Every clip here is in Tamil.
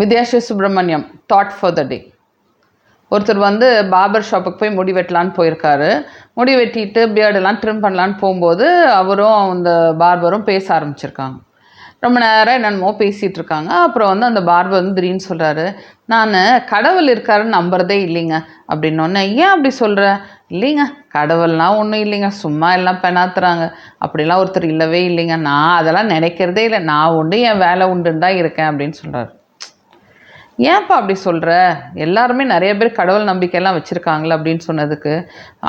Vidyashree Subramaniam thought for the day ஒருத்தர் வந்து பார்பர் ஷாப்புக்கு போய் முடி வெட்டலான்னு போயிருக்காரு. முடி வெட்டிட்டு பியர்டெல்லாம் ட்ரிம் பண்ணலான்னு போகும்போது அவரும் அந்த பார்பரும் பேச ஆரம்பிச்சிருக்காங்க. ரொம்ப நேரம் என்னென்னமோ பேசிகிட்டு இருக்காங்க. அப்புறம் வந்து அந்த பார்பர் வந்து திடீர்னு சொல்கிறாரு நான் கடவுள் இருக்காருன்னு நம்புறதே இல்லைங்க. அப்படின்னோடனே ஏன் அப்படி சொல்கிற இல்லைங்க கடவுள்லாம் ஒன்றும் இல்லைங்க. சும்மா எல்லாம் பெணாத்துறாங்க. அப்படிலாம் ஒருத்தர் இல்லவே இல்லைங்க. நான் அதெல்லாம் நினைக்கிறதே இல்லை. நான் உண்டு என் வேலை உண்டுன்னு தான் இருக்கேன். அப்படின்னு சொல்கிறாரு ஏன்ப்பா அப்படி சொல்கிற எல்லாருமே நிறைய பேர் கடவுள் நம்பிக்கையெல்லாம் வச்சுருக்காங்களே அப்படின்னு சொன்னதுக்கு.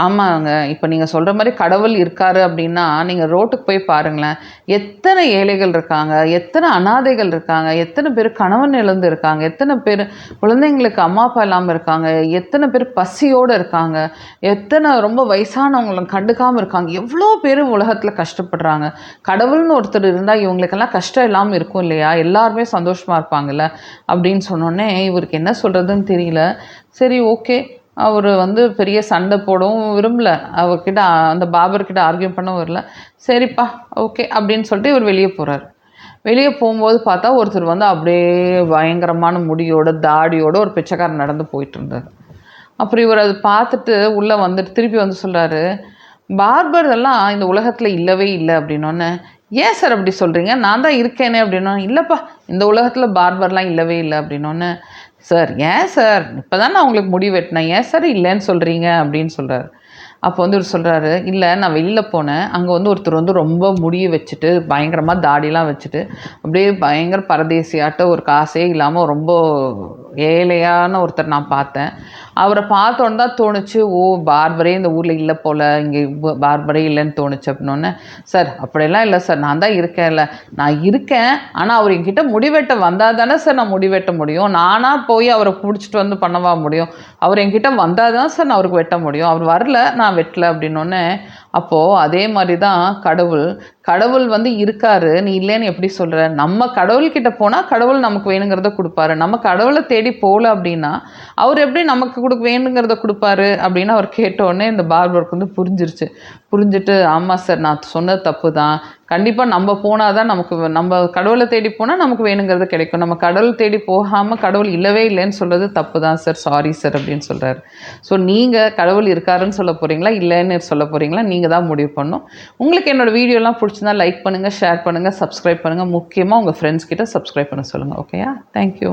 ஆமாங்க இப்போ நீங்கள் சொல்கிற மாதிரி கடவுள் இருக்காரு அப்படின்னா நீங்கள் ரோட்டுக்கு போய் பாருங்களேன். எத்தனை ஏழைகள் இருக்காங்க எத்தனை அனாதைகள் இருக்காங்க எத்தனை பேர் கணவன் இழந்து இருக்காங்க எத்தனை பேர் குழந்தைங்களுக்கு அம்மா அப்பா இல்லாமல் இருக்காங்க எத்தனை பேர் பசியோடு இருக்காங்க எத்தனை ரொம்ப வயசானவங்களும் கண்டுக்காமல் இருக்காங்க. எவ்வளோ பேர் உலகத்தில் கஷ்டப்படுறாங்க. கடவுள்னு ஒருத்தர் இருந்தால் இவங்களுக்கெல்லாம் கஷ்டம் இல்லாமல் இருக்கும் இல்லையா? எல்லாருமே சந்தோஷமாக இருப்பாங்கல்ல அப்படின்னு சொன்னோன்னே இவருக்கு என்ன சொல்கிறதுன்னு தெரியல. சரி ஓகே. அவர் வந்து பெரிய சண்டை போடவும் விரும்பல. அவர்கிட்ட அந்த பாபர்கிட்ட ஆர்கியூ பண்ணவும் வரல. சரிப்பா ஓகே அப்படின்னு சொல்லிட்டு இவர் வெளியே போகிறார் வெளியே போகும்போது பார்த்தா ஒருத்தர் வந்து அப்படியே பயங்கரமான முடியோட தாடியோட ஒரு பிச்சைக்காரன் நடந்து போயிட்டு இருந்தார் அப்புறம் இவர் அதை பார்த்துட்டு உள்ளே வந்துட்டு திருப்பி வந்து சொல்கிறாரு பார்பர் எல்லாம் இந்த உலகத்தில் இல்லவே இல்லை அப்படின்னோடனே ஏன் சார் அப்படி சொல்கிறீங்க நான் தான் இருக்கேனே அப்படின்னா இல்லைப்பா இந்த உலகத்தில் பார்பர்லாம் இல்லவே இல்லை அப்படின்னோன்னு சார் ஏன் சார்? இப்போ தான் நான் உங்களுக்கு முடி வெட்டினேன். ஏன் சார் இல்லைன்னு சொல்கிறீங்க அப்படின்னு சொல்கிறாரு அப்போ வந்து இவர் சொல்கிறாரு இல்லை நான் வெளியில் போனேன். அங்கே வந்து ஒருத்தர் வந்து ரொம்ப முடியை வச்சுட்டு பயங்கரமாக தாடிலாம் வச்சுட்டு அப்படியே பயங்கர பரதேசியாட்ட ஒரு காசே இல்லாமல் ரொம்ப ஏழையான ஒருத்தர் நான் பார்த்தேன். அவரை பார்த்தோன்னு தான் தோணுச்சு ஓ பார்பரே இந்த ஊரில் இல்லை போல் இங்கே பார்பரே இல்லைன்னு தோணுச்சு அப்படின்னோடனே சார் அப்படியெல்லாம் இல்லை சார் நான் தான் இருக்கேன்ல. நான் இருக்கேன் ஆனால் அவர் என்கிட்ட முடிவெட்ட வந்தால் தானே சார் நான் முடிவெட்ட முடியும். நானாக போய் அவரை பிடிச்சிட்டு வந்து பண்ணவா முடியும்? அவர் என்கிட்ட வந்தால் தான் சார் நான் அவருக்கு வெட்ட முடியும். அவர் வரல நான் வெட்டல அப்படின்னோடனே அப்போது அதே மாதிரி தான் கடவுள் கடவுள் வந்து இருக்காரு நீ இல்லைன்னு எப்படி சொல்கிற நம்ம கடவுள்கிட்ட போனால் கடவுள் நமக்கு வேணுங்கிறத கொடுப்பாரு. நம்ம கடவுளை தேடி போகல அப்படின்னா அவர் எப்படி நமக்கு கொடுக்க வேணுங்கிறத கொடுப்பாரு அப்படின்னு அவர் கேட்டோடனே இந்த பார்பருக்கு வந்து புரிஞ்சிருச்சு. புரிஞ்சுட்டு ஆமாம் சார் நான் சொன்னது தப்பு தான் கண்டிப்பாக நம்ம போனால் தான் நமக்கு நம்ம கடவுளை தேடி போனால் நமக்கு வேணுங்கிறது கிடைக்கும். நம்ம கடவுள் தேடி போகாமல் கடவுள் இல்லவே இல்லைன்னு சொல்கிறது தப்பு தான் சார். சாரி சார் அப்படின்னு சொல்கிறாரு ஸோ நீங்கள் கடவுள் இருக்காருன்னு சொல்ல போகிறீங்களா இல்லைன்னு சொல்ல போகிறீங்களா நீங்கள் தான் முடிவு பண்ணணும். உங்களுக்கு என்னோடய வீடியோலாம் பிடிச்சிருந்தா லைக் பண்ணுங்கள் ஷேர் பண்ணுங்கள் சப்ஸ்கிரைப் பண்ணுங்கள் முக்கியமாக உங்கள் ஃப்ரெண்ட்ஸ் கிட்ட சப்ஸ்கிரைப் பண்ண சொல்லுங்கள் ஓகேயா தேங்க்யூ